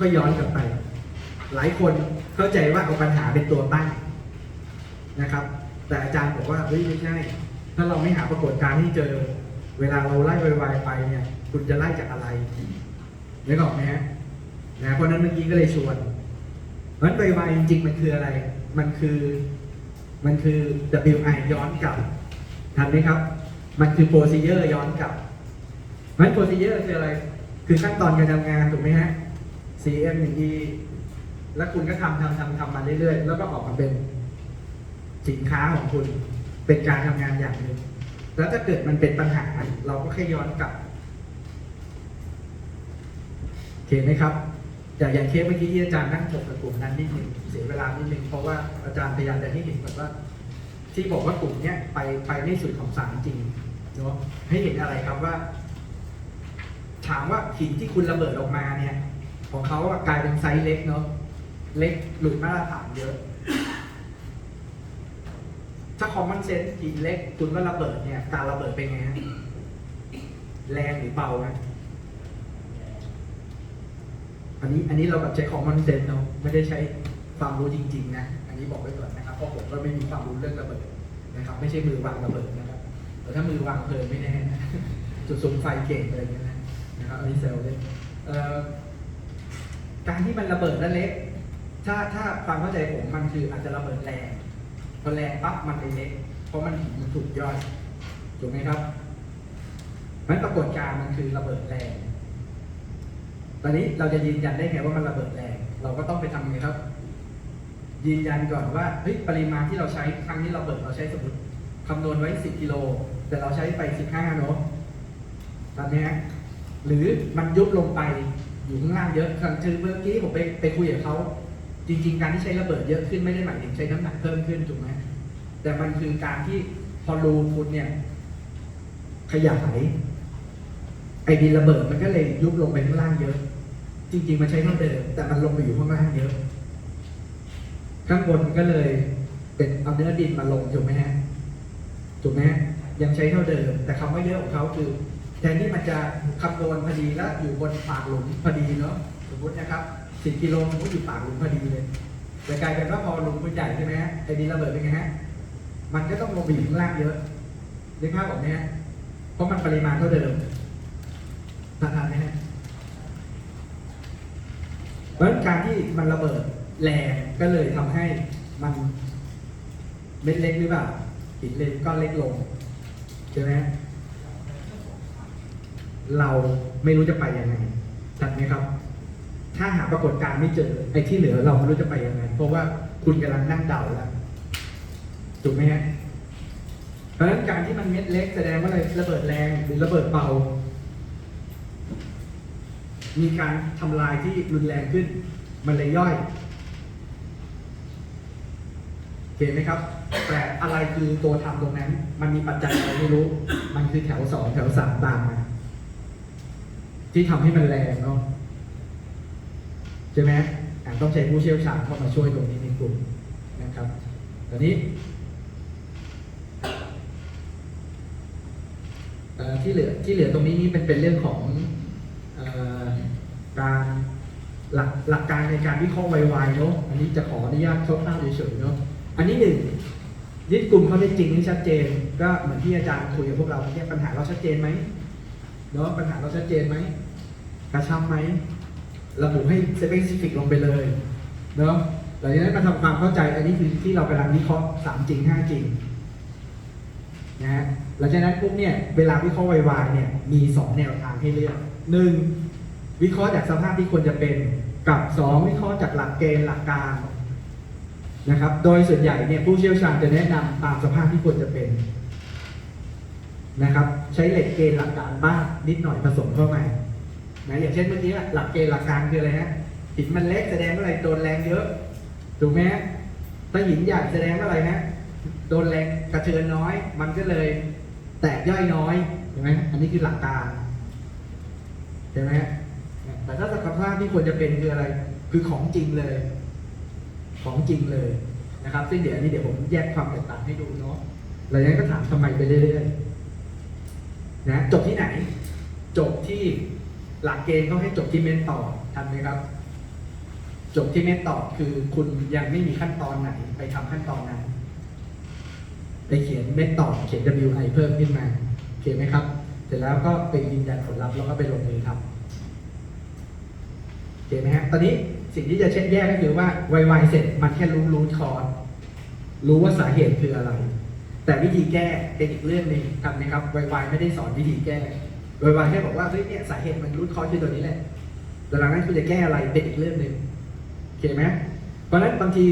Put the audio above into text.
ก็ย้อนกลับไป หลายคนเข้าใจว่าเอาปัญหาเป็นตัวตั้งนะครับ แต่อาจารย์บอกว่าเฮ้ยไม่ใช่ ถ้าเราไม่หาปรากฏการณ์ที่เจอ เวลาเราไล่ไวๆไปเนี่ย คุณจะไล่จากอะไรนึกออกไหมฮะนะเพราะนั้นเมื่อกี้ก็เลยชวนเพราะนั้นไวๆจริงๆมันคืออะไร มันคือมันคือ WI ย้อนกลับทันไหมครับ มันคือ procedure ย้อนกลับเพราะนั้น procedure คืออะไร คือขั้นตอนการทำงานถูกไหมฮะ CM 1 E แล้วคุณก็ทำทำทำทำมาเรื่อยๆ แล้วก็ออกมาเป็นสินค้าของคุณ เป็นการทำงานอย่างหนึ่ง แล้วถ้าเกิดมันเป็นปัญหา เราก็แค่ย้อนกลับโอเคไหมครับอย่างอย่างเคสเมื่อกี้ที่อาจารย์นั่งจบกับกลุ่มนั้นนิดหนึ่งเสียเวลานิดหนึ่งเพราะว่าอาจารย์พยายามจะให้เห็นก่อนว่า ที่บอกว่ากลุ่มเนี้ยไปไปไม่สุดของสารจริงเนาะให้เห็นอะไรครับว่า ถามว่าหินที่คุณระเบิดออกมาเนี่ย ของเขาอะกลายเป็นไซส์เล็กเนาะเล็กหลุดมาตรฐานเยอะ ถ้าคอมมอนเซนส์หินเล็กคุณก็ระเบิดเนี่ย การระเบิดเป็นไงฮะแรงหรือเบาฮะอันนี้อันนี้เราแบบใช้คอมมอนเซนส์เนาะไม่ได้ใช้ความรู้จริง ๆ นะ อันนี้บอกไว้ก่อนนะครับเพราะผมก็ไม่มีความรู้เรื่องระเบิดนะครับ ไม่ใช่มือวางระเบิดนะครับแต่ถ้ามือวางเพลิงไม่แน่นะจุดสูงไฟเก่งอะไรเงี้ยนะนะครับอันนี้เซลล์เลยเอ่อ การที่มันระเบิดแล้วเล็กถ้าถ้าความเข้าใจผมมันคืออาจจะระเบิดแรงพอแรงปั๊บมันเลยเล็กเพราะมันหินมันถูกย่อยถูกไหมครับมันปรากฏการณ์มันคือระเบิดแรง ตอนนี้เราจะยืนยันได้ไงว่ามันระเบิดแรง เราก็ต้องไปทำไงครับ ยืนยันก่อนว่าเฮ้ยปริมาณที่เราใช้ครั้งนี้เราเบิดเราใช้สมมติคำนวณไว้ 10 กิโล แต่เราใช้ไป 15เนาะตอนนี้หรือมันยุบลงไป อยู่ข้างล่างเยอะคือเมื่อกี้ผมไปไปคุยกับเขาจริง ๆ การที่ใช้ระเบิดเยอะขึ้นไม่ได้หมายถึงใช้น้ำหนักเพิ่มขึ้นถูกไหมแต่มันคือการที่พอรูคุณเนี่ย ขยายไอ้ดินระเบิดมันก็เลยยุบลงไปข้างล่างเยอะ จริง ๆ มันใช้เท่าเดิมแต่มันลงไปอยู่ข้างล่างเยอะ ข้างบนมันก็เลยเป็นเอาเนื้อดินมาลงถูกไหมฮะถูกไหมยังใช้เท่าเดิม แต่คำว่าเยอะของเขาคือ แทนที่มันจะคำนวณพอดีแล้วอยู่บนปากหลุมพอดีเนาะสมมตินะครับสิบกิโลมันก็อยู่ปากหลุมพอดีเลยแต่กลายเป็นว่าพอหลุมมันใหญ่ใช่ไหมฮะไอ้ดินระเบิดเป็นไงฮะมันก็ต้องลงไปอยู่ข้างล่างเยอะนึกภาพออกไหมฮะเพราะมันปริมาณเท่าเดิมทานทานไหมฮะเพราะการที่มันระเบิดแรงก็เลยทำให้มันเม็ดเล็กหรือเปล่าหินเล็กก็เล็กลงใช่ไหม เราไม่รู้จะไปยังไงจัดไหมครับ ถ้าหาปรากฏการณ์ไม่เจอไอ้ที่เหลือเราไม่รู้จะไปยังไง เพราะว่าคุณกำลังนั่งเดาแล้วถูกไหมฮะเพราะฉะนั้นการที่มันเม็ดเล็กแสดงว่าอะไรระเบิดแรงหรือระเบิดเบา มีการทำลายที่รุนแรงขึ้น มันเลยย่อยเห็นไหมครับ แต่อะไรคือตัวทำตรงนั้น มันมีปัจจัยอะไรไม่รู้ มันคือแถวสองแถวสามตามมา ที่ทำให้มันแรงเนาะใช่ไหมอะต้องใช้ผู้เชี่ยวชาญเข้ามาช่วยตรงนี้ในกลุ่มนะครับตอนนี้ที่เหลือที่เหลือตรงนี้นี่เป็นเป็นเรื่องของอการหลักหลักการในการวิเคราะห์ไวๆเนาะอันนี้จะขออนุญาตคร่าวๆเฉยๆเนาะอันนี้หนึ่งยึดกลุ่มเขาได้จริงนี่ชัดเจน ก็เหมือนที่อาจารย์คุยกับพวกเราเมื่อกี้ปัญหาเราชัดเจนไหมเนาะปัญหาเราชัดเจนไหม ระชับไหมระบุให้สเปซิฟิกลงไปเลยเนาะหลังจากนั้นมาทำความเข้าใจอันนี้คือที่เรากำลังวิเคราะห์สามจริงห้าจริงนะฮะหลังจากนั้นปุ๊บเนี่ยเวลาวิเคราะห์ไวๆเนี่ยมีสองแนวทางให้เลือกหนึ่งวิเคราะห์จากสภาพที่ควรจะเป็นกับสองวิเคราะห์จากหลักเกณฑ์หลักการนะครับ โดยส่วนใหญ่เนี่ยผู้เชี่ยวชาญจะแนะนำตามสภาพที่ควรจะเป็นนะครับ ใช้เหล็กเกณฑ์หลักการบ้างนิดหน่อยผสมเข้ามา นะอย่างเช่นเมื่อกี้หลักเกณฑ์หลักการคืออะไรฮะหินมันเล็กแสดงว่าอะไรโดนแรงเยอะถูกไหมถ้าหินใหญ่แสดงว่าอะไรฮะโดนแรงกระเทือนน้อย มันก็เลยแตกย่อยน้อยเห็นไหมอันนี้คือหลักการใช่ไหมแต่ถ้าสภาพที่ควรจะเป็นคืออะไร คือของจริงเลย ของจริงเลยนะครับ ซึ่งเดี๋ยวนนี้เดี๋ยวผมแยกความแตกต่างให้ดูเนาะหลังจากนั้นก็ถามทำไมไปเรื่อยๆนะจบที่ไหน จบที่ หลักเกณฑ์เขาให้จบที่เมนต่อทันไหมครับ จบที่เมธตอคือคุณยังไม่มีขั้นตอนไหน ไปทำขั้นตอนนั้น ไปเขียนเมธตอเขียน WI เพิ่มขึ้นมาโอเคไหมครับ เสร็จแล้วก็ไปยืนยันผลลัพธ์แล้วก็ไปลงมือทำโอเคไหมฮะตอนนี้สิ่งที่จะเช็คแยกก็คือว่าไวๆเสร็จมันแค่รู้รู้คอร์รู้ว่าสาเหตุคืออะไร แต่วิธีแก้เป็นอีกเรื่องหนึ่งทำนะครับไวๆไม่ได้สอนวิธีแก้ โดยวๆแค่บอกว่าเฮ้ยเนี่ยสาเหตุมันรูทคอร์สคือตัวนี้แหละแต่หลังนั้นคุณจะแก้อะไรเป็นอีกเรื่องหนึ่งโอเคไหมเพราะฉะนั้นบางที